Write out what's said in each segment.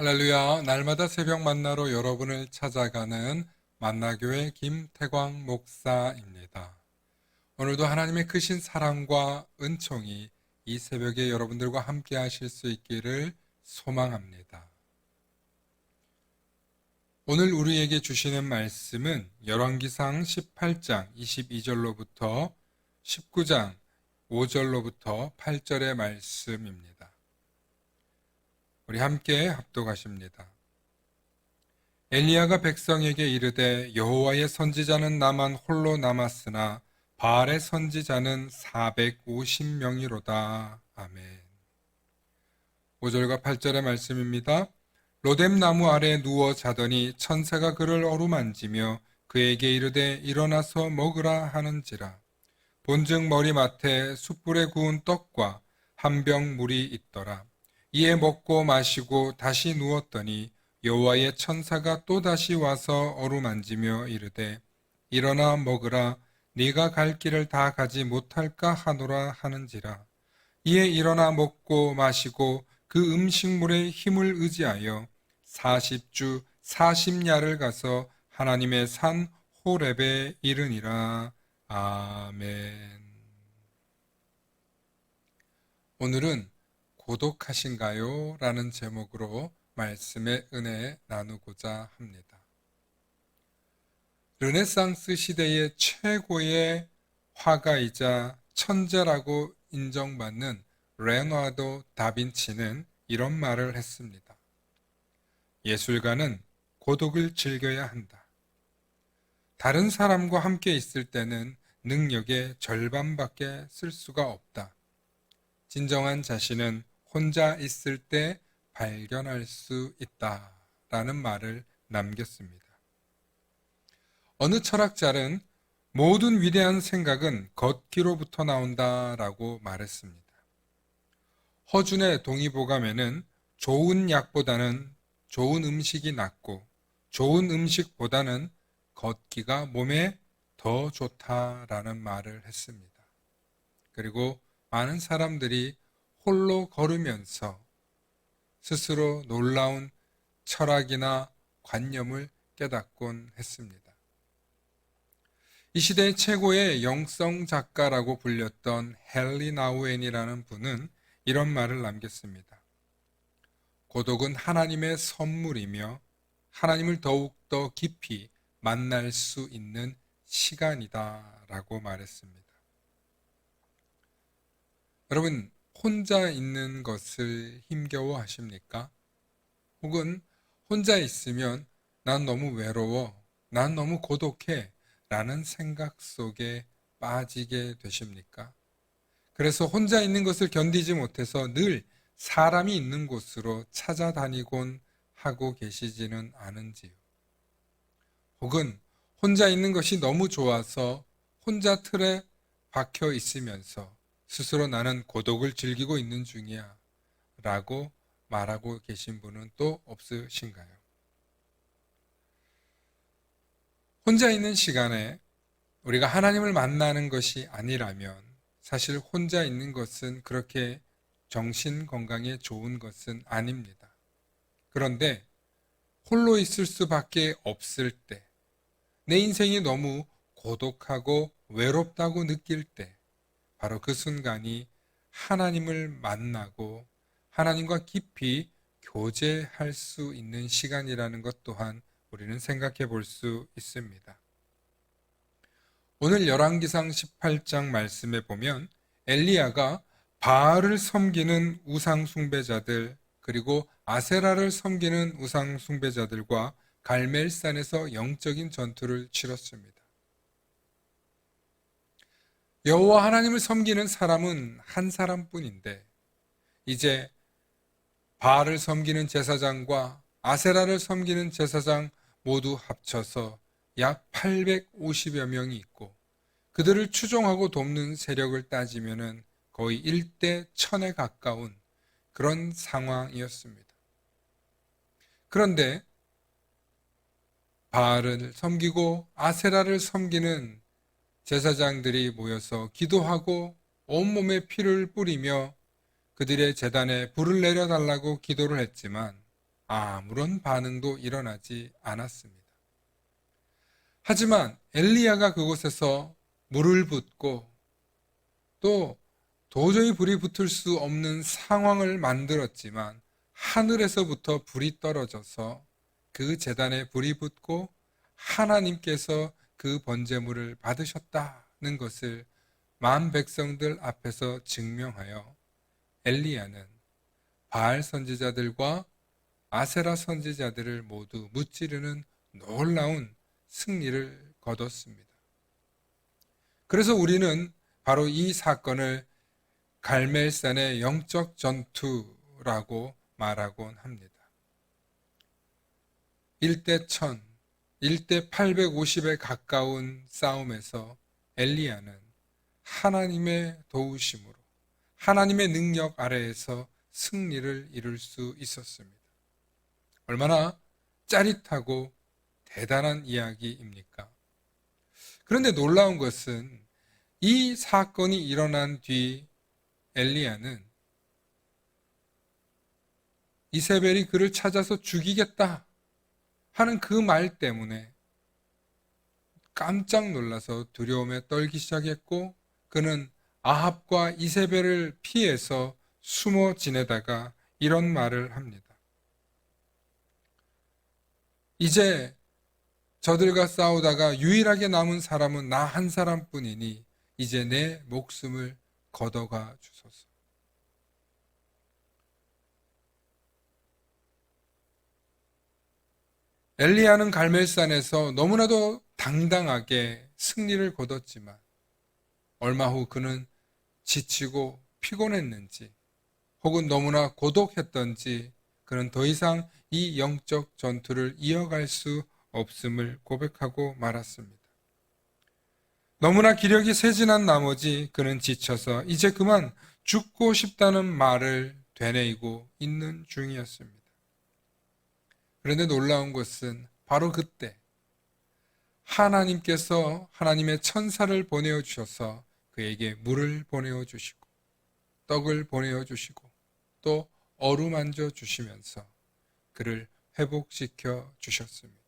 할렐루야. 날마다 새벽 만나러 여러분을 찾아가는 만나교회 김태광 목사입니다. 오늘도 하나님의 크신 사랑과 은총이 이 새벽에 여러분들과 함께 하실 수 있기를 소망합니다. 오늘 우리에게 주시는 말씀은 열왕기상 18장 22절로부터 19장 5절로부터 8절의 말씀입니다. 우리 함께 합독하십니다. 엘리야가 백성에게 이르되 여호와의 선지자는 나만 홀로 남았으나 바알의 선지자는 450명이로다. 아멘. 5절과 8절의 말씀입니다. 로뎀 나무 아래 누워 자더니 천사가 그를 어루만지며 그에게 이르되 일어나서 먹으라 하는지라. 본즉 머리맡에 숯불에 구운 떡과 한 병 물이 있더라. 이에 먹고 마시고 다시 누웠더니 여호와의 천사가 또 다시 와서 어루만지며 이르되 일어나 먹으라. 네가 갈 길을 다 가지 못할까 하노라 하는지라. 이에 일어나 먹고 마시고 그 음식물의 힘을 의지하여 40주 40야를 가서 하나님의 산 호렙에 이르니라. 아멘. 오늘은 고독하신가요? 라는 제목으로 말씀의 은혜 나누고자 합니다. 르네상스 시대의 최고의 화가이자 천재라고 인정받는 레노아도 다빈치는 이런 말을 했습니다. 예술가는 고독을 즐겨야 한다. 다른 사람과 함께 있을 때는 능력의 절반밖에 쓸 수가 없다. 진정한 자신은 혼자 있을 때 발견할 수 있다. 라는 말을 남겼습니다. 어느 철학자는 모든 위대한 생각은 걷기로부터 나온다. 라고 말했습니다. 허준의 동의보감에는 좋은 약보다는 좋은 음식이 낫고 좋은 음식보다는 걷기가 몸에 더 좋다라는 말을 했습니다. 그리고 많은 사람들이 홀로 걸으면서 스스로 놀라운 철학이나 관념을 깨닫곤 했습니다. 이 시대의 최고의 영성 작가라고 불렸던 헨리 나우엔이라는 분은 이런 말을 남겼습니다. 고독은 하나님의 선물이며 하나님을 더욱더 깊이 만날 수 있는 시간이다 라고 말했습니다. 여러분, 혼자 있는 것을 힘겨워 하십니까? 혹은 혼자 있으면 난 너무 외로워, 난 너무 고독해 라는 생각 속에 빠지게 되십니까? 그래서 혼자 있는 것을 견디지 못해서 늘 사람이 있는 곳으로 찾아다니곤 하고 계시지는 않은지요. 혹은 혼자 있는 것이 너무 좋아서 혼자 틀에 박혀 있으면서 스스로 나는 고독을 즐기고 있는 중이야 라고 말하고 계신 분은 또 없으신가요? 혼자 있는 시간에 우리가 하나님을 만나는 것이 아니라면 사실 혼자 있는 것은 그렇게 정신 건강에 좋은 것은 아닙니다. 그런데 홀로 있을 수밖에 없을 때, 내 인생이 너무 고독하고 외롭다고 느낄 때, 바로 그 순간이 하나님을 만나고 하나님과 깊이 교제할 수 있는 시간이라는 것 또한 우리는 생각해 볼 수 있습니다. 오늘 열왕기상 18장 말씀에 보면 엘리야가 바알을 섬기는 우상 숭배자들 그리고 아세라를 섬기는 우상 숭배자들과 갈멜산에서 영적인 전투를 치렀습니다. 여호와 하나님을 섬기는 사람은 한 사람뿐인데 이제 바알을 섬기는 제사장과 아세라를 섬기는 제사장 모두 합쳐서 약 850여 명이 있고 그들을 추종하고 돕는 세력을 따지면은 거의 1대 1000에 가까운 그런 상황이었습니다. 그런데 바알을 섬기고 아세라를 섬기는 제사장들이 모여서 기도하고 온몸에 피를 뿌리며 그들의 재단에 불을 내려달라고 기도를 했지만 아무런 반응도 일어나지 않았습니다. 하지만 엘리야가 그곳에서 물을 붓고 또 도저히 불이 붙을 수 없는 상황을 만들었지만 하늘에서부터 불이 떨어져서 그 재단에 불이 붙고 하나님께서 그 번제물을 받으셨다는 것을 만 백성들 앞에서 증명하여 엘리야는 바알 선지자들과 아세라 선지자들을 모두 무찌르는 놀라운 승리를 거뒀습니다. 그래서 우리는 바로 이 사건을 갈멜산의 영적 전투라고 말하곤 합니다. 1대 1000, 1대 850에 가까운 싸움에서 엘리야는 하나님의 도우심으로 하나님의 능력 아래에서 승리를 이룰 수 있었습니다. 얼마나 짜릿하고 대단한 이야기입니까? 그런데 놀라운 것은 이 사건이 일어난 뒤 엘리야는 이세벨이 그를 찾아서 죽이겠다 하는 그 말 때문에 깜짝 놀라서 두려움에 떨기 시작했고 그는 아합과 이세벨을 피해서 숨어 지내다가 이런 말을 합니다. 이제 저들과 싸우다가 유일하게 남은 사람은 나 한 사람뿐이니 이제 내 목숨을 걷어가 주소서. 엘리야는 갈멜산에서 너무나도 당당하게 승리를 거뒀지만 얼마 후 그는 지치고 피곤했는지 혹은 너무나 고독했던지 그는 더 이상 이 영적 전투를 이어갈 수 없음을 고백하고 말았습니다. 너무나 기력이 쇠진한 나머지 그는 지쳐서 이제 그만 죽고 싶다는 말을 되뇌이고 있는 중이었습니다. 그런데 놀라운 것은 바로 그때 하나님께서 하나님의 천사를 보내어 주셔서 그에게 물을 보내어 주시고 떡을 보내어 주시고 또 어루만져 주시면서 그를 회복시켜 주셨습니다.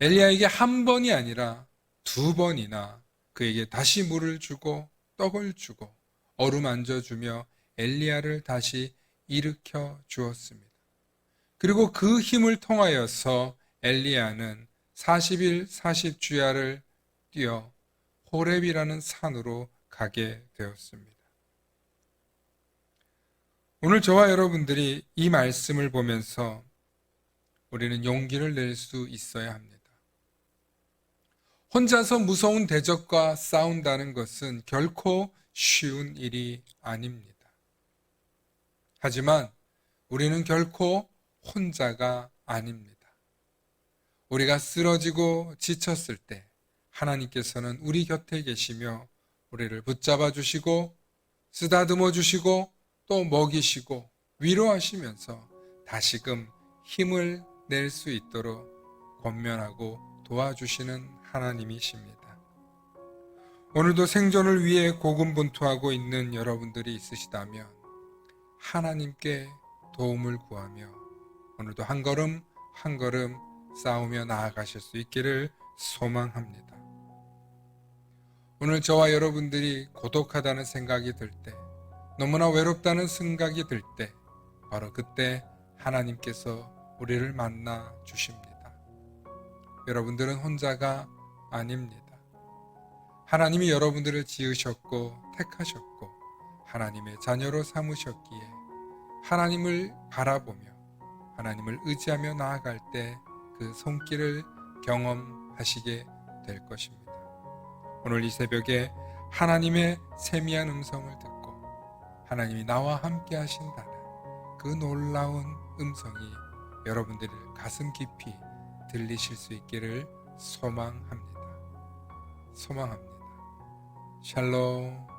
엘리야에게 한 번이 아니라 두 번이나 그에게 다시 물을 주고 떡을 주고 어루만져 주며 엘리야를 다시 일으켜 주었습니다. 그리고 그 힘을 통하여서 엘리야는 40일 40주야를 뛰어 호렙이라는 산으로 가게 되었습니다. 오늘 저와 여러분들이 이 말씀을 보면서 우리는 용기를 낼 수 있어야 합니다. 혼자서 무서운 대적과 싸운다는 것은 결코 쉬운 일이 아닙니다. 하지만 우리는 결코 혼자가 아닙니다. 우리가 쓰러지고 지쳤을 때 하나님께서는 우리 곁에 계시며 우리를 붙잡아 주시고 쓰다듬어 주시고 또 먹이시고 위로하시면서 다시금 힘을 낼 수 있도록 권면하고 도와주시는 하나님이십니다. 오늘도 생존을 위해 고군분투하고 있는 여러분들이 있으시다면 하나님께 도움을 구하며 오늘도 한 걸음 한 걸음 싸우며 나아가실 수 있기를 소망합니다. 오늘 저와 여러분들이 고독하다는 생각이 들 때, 너무나 외롭다는 생각이 들 때, 바로 그때 하나님께서 우리를 만나 주십니다. 여러분들은 혼자가 아닙니다. 하나님이 여러분들을 지으셨고 택하셨고 하나님의 자녀로 삼으셨기에 하나님을 바라보며 하나님을 의지하며 나아갈 때 그 손길을 경험하시게 될 것입니다. 오늘 이 새벽에 하나님의 세미한 음성을 듣고 하나님이 나와 함께 하신다는 그 놀라운 음성이 여러분들의 가슴 깊이 들리실 수 있기를 소망합니다. 소망합니다. 샬롬.